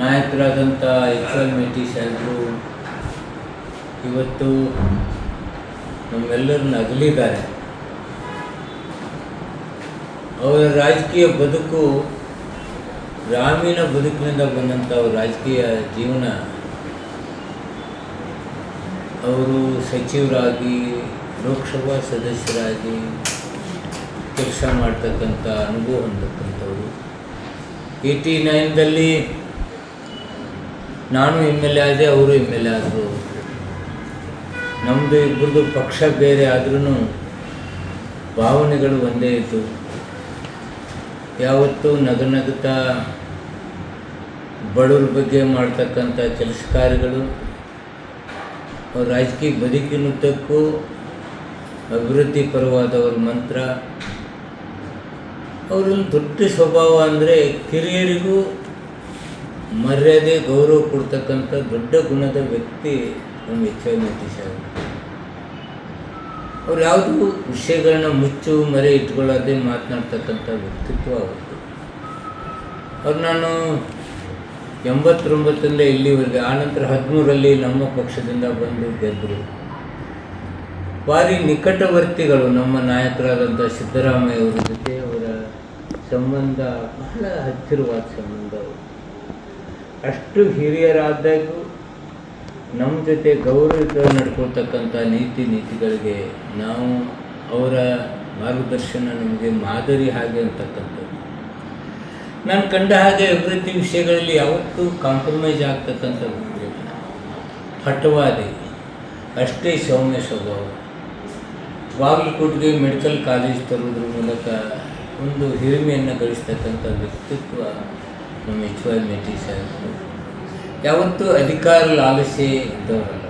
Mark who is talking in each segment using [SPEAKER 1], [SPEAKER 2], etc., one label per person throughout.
[SPEAKER 1] ನಾಯಕರಾದಂಥ H L ಮೇಟಿ ಸಾಹೇಬರು ಇವತ್ತು ನಮ್ಮೆಲ್ಲರನ್ನ ಅಗಲಿದ್ದಾರೆ. ಅವರ ರಾಜಕೀಯ ಬದುಕು, ಗ್ರಾಮೀಣ ಬದುಕಿನಿಂದ ಬಂದಂಥ ಅವ್ರ ರಾಜಕೀಯ ಜೀವನ, ಅವರು ಸಚಿವರಾಗಿ, ಲೋಕಸಭಾ ಸದಸ್ಯರಾಗಿ ಕೆಲಸ ಮಾಡ್ತಕ್ಕಂಥ ಅನುಭವ ಹೊಂದಕ್ಕಂಥವ್ರು ಏಯ್ಟಿ ನೈನ್ದಲ್ಲಿ ನಾನು ಎಂ ಎಲ್ ಎ ಆದೆ ಅವರು ಎಂ ಎಲ್ ಎ ಆದರು. ನಮ್ಮದು ಇಬ್ಬರದು ಪಕ್ಷ ಬೇರೆ ಆದ್ರೂ ಭಾವನೆಗಳು ಒಂದೇ ಇತ್ತು ಯಾವತ್ತೂ ನಗನಗುತ್ತಾ ಬಡವ್ರ ಬಗ್ಗೆ ಮಾಡ್ತಕ್ಕಂಥ ಕೆಲಸ ಕಾರ್ಯಗಳು ರಾಜಕೀಯ ಬದುಕಿನುದ್ದಕ್ಕೂ ಅಭಿವೃದ್ಧಿ ಪರವಾದವ್ರ ಮಂತ್ರ. ಅವರೊಂದು ದೊಡ್ಡ ಸ್ವಭಾವ ಅಂದರೆ ಕಿರಿಯರಿಗೂ ಮರ್ಯಾದೆ ಗೌರವ ಕೊಡ್ತಕ್ಕಂಥ ದೊಡ್ಡ ಗುಣದ ವ್ಯಕ್ತಿ ನಮ್ಮ ಎಚ್ ಎಲ್ ನಿತೀಶ್ ಅವರು ಅವ್ರು ಯಾವುದು ವಿಷಯಗಳನ್ನ ಮುಚ್ಚು, ಮರೆ ಇಟ್ಕೊಳ್ಳೋದೇ ಮಾತನಾಡ್ತಕ್ಕಂಥ ವ್ಯಕ್ತಿತ್ವ ಅವ್ರದ್ದು. ಅವ್ರು ನಾನು ಎಂಬತ್ತೊಂಬತ್ತರಿಂದ ಇಲ್ಲಿವರೆಗೆ ಆನಂತರ ಹದಿಮೂರಲ್ಲಿ ನಮ್ಮ ಪಕ್ಷದಿಂದ ಬಂದು ಗೆದ್ದರು ಭಾರಿ ನಿಕಟವರ್ತಿಗಳು ನಮ್ಮ ನಾಯಕರಾದಂಥ ಸಿದ್ದರಾಮಯ್ಯ ಅವರ ಜೊತೆ ಅವರ ಸಂಬಂಧ ಬಹಳ ಹತ್ತಿರವಾದ ಸಂಬಂಧ ಅವರು ಅಷ್ಟು ಹಿರಿಯರಾದಾಗೂ ನಮ್ಮ ಜೊತೆ ಗೌರವಿತ ನಡ್ಕೊಳ್ತಕ್ಕಂಥ ನೀತಿ ನೀತಿಗಳಿಗೆ ನಾವು ಅವರ ಮಾರ್ಗದರ್ಶನ ನಮಗೆ ಮಾದರಿ ಹಾಗೆ ಅಂತಕ್ಕಂಥದ್ದು. ನಾನು ಕಂಡ ಹಾಗೆ ಅಭಿವೃದ್ಧಿ ವಿಷಯಗಳಲ್ಲಿ ಯಾವತ್ತೂ ಕಾಂಪ್ರಮೈಸ್ ಆಗ್ತಕ್ಕಂಥ. ಹಠವಾದಿ ಅಷ್ಟೇ ಸೌಮ್ಯ ಸ್ವಭಾವ. ಬಾಗಲಕೋಟೆಗೆ ಮೆಡಿಕಲ್ ಕಾಲೇಜ್ ತರುವುದ್ರ ಮೂಲಕ ಒಂದು ಹಿರಿಮೆಯನ್ನು ಗಳಿಸ್ತಕ್ಕಂಥ ವ್ಯಕ್ತಿತ್ವ ನಮ್ಮ ಎಚ್ ವೈ ಮೇಟಿ ಸಾಹೇಬರು ಯಾವತ್ತೂ ಅಧಿಕಾರ ಲಾಲಸೆ ಇದ್ದವರಲ್ಲ.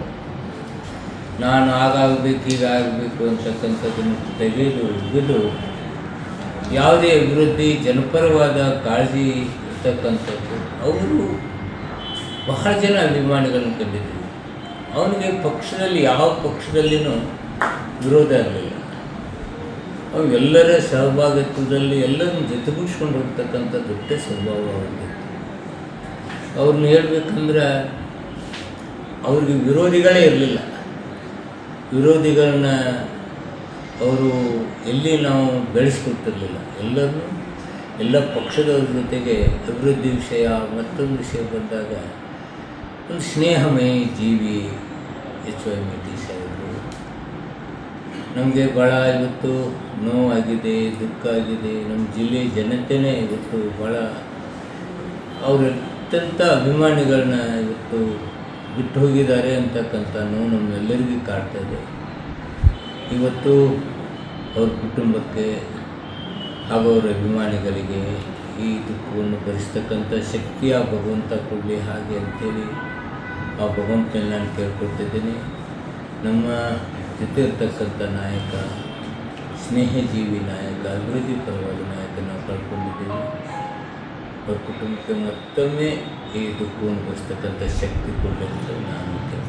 [SPEAKER 1] ನಾನು ಹಾಗಾಗಬೇಕು, ಹೀಗಾಗಬೇಕು ಅಂತಕ್ಕಂಥದ್ದನ್ನು ತೆಗೆದು ಹಿಡಿದು ಯಾವುದೇ ಅಭಿವೃದ್ಧಿ, ಜನಪರವಾದ ಕಾಳಜಿ ಇರ್ತಕ್ಕಂಥದ್ದು, ಅವರು ಬಹಳ ಜನ ಅಭಿಮಾನಿಗಳನ್ನು ಕಂಡಿದ್ದೀವಿ. ಅವನಿಗೆ ಪಕ್ಷದಲ್ಲಿ ಯಾವ ಪಕ್ಷದಲ್ಲಿನೂ ವಿರೋಧ ಇರಲಿಲ್ಲ. ಅವು ಎಲ್ಲರ ಸಹಭಾಗಿತ್ವದಲ್ಲಿ ಎಲ್ಲರನ್ನು ಜೊತೆಗೂಡಿಸ್ಕೊಂಡು ಹೋಗ್ತಕ್ಕಂಥ ದೊಡ್ಡ ಸ್ವಭಾವ ಅವ್ರಿಗೆ ಅವ್ರನ್ನ ಹೇಳ್ಬೇಕಂದ್ರೆ ಅವ್ರಿಗೆ ವಿರೋಧಿಗಳೇ ಇರಲಿಲ್ಲ. ವಿರೋಧಿಗಳನ್ನ ಅವರು ಎಲ್ಲಿ ನಾವು ಬೆಳೆಸ್ಕೊಡ್ತಿರಲಿಲ್ಲ ಎಲ್ಲರೂ ಎಲ್ಲ ಪಕ್ಷದವ್ರ ಜೊತೆಗೆ ಅಭಿವೃದ್ಧಿ ವಿಷಯ, ಮತ್ತೊಂದು ವಿಷಯ ಬಂದಾಗ ಒಂದು ಸ್ನೇಹಮಯ ಜೀವಿ ಎಚ್ ವೈ ಟಿ ಸಾಹೇಬರು. ನಮಗೆ ಭಾಳ ಇವತ್ತು ನೋವಾಗಿದೆ, ದುಃಖ ಆಗಿದೆ, ನಮ್ಮ ಜಿಲ್ಲೆ ಜನತೆನೇ ಇವತ್ತು ಭಾಳ ಅವರು ಅತ್ಯಂತ ಅಭಿಮಾನಿಗಳನ್ನ ಇವತ್ತು ಬಿಟ್ಟು ಹೋಗಿದ್ದಾರೆ ಅಂತಕ್ಕಂಥ ನೋವು ನಮ್ಮೆಲ್ಲರಿಗೂ ಕಾಡ್ತಾ ಇದೆ. ಇವತ್ತು ಅವ್ರ ಕುಟುಂಬಕ್ಕೆ ಹಾಗೂ ಅವರ ಅಭಿಮಾನಿಗಳಿಗೆ ಈ ದುಃಖವನ್ನು ಭರಿಸ್ತಕ್ಕಂಥ ಶಕ್ತಿ ಆ ಭಗವಂತ ಕೊಡಲಿ ಹಾಗೆ ಅಂತೇಳಿ ಆ ಭಗವಂತನ ನಾನು ಕೇಳ್ಕೊಳ್ತಿದ್ದೀನಿ ನಮ್ಮ ಜೊತೆ ಇರ್ತಕ್ಕಂಥ ನಾಯಕ ಸ್ನೇಹಜೀವಿ ನಾಯಕ ಅಭಿವೃದ್ಧಿ ಪರವಾದ ನಾಯಕ ನಾವು ಕಳ್ಕೊಂಡಿದ್ದೀವಿ ಅವ್ರ ಕುಟುಂಬಕ್ಕೆ ಮತ್ತೊಮ್ಮೆ ಈ ದುಃಖವನ್ನು ಭರಿಸ್ತಕ್ಕಂಥ ಶಕ್ತಿ ಕೊಡಲಿ ಅಂತ ನಾನು ಕೇಳ್ಕೊಳ್ತೀನಿ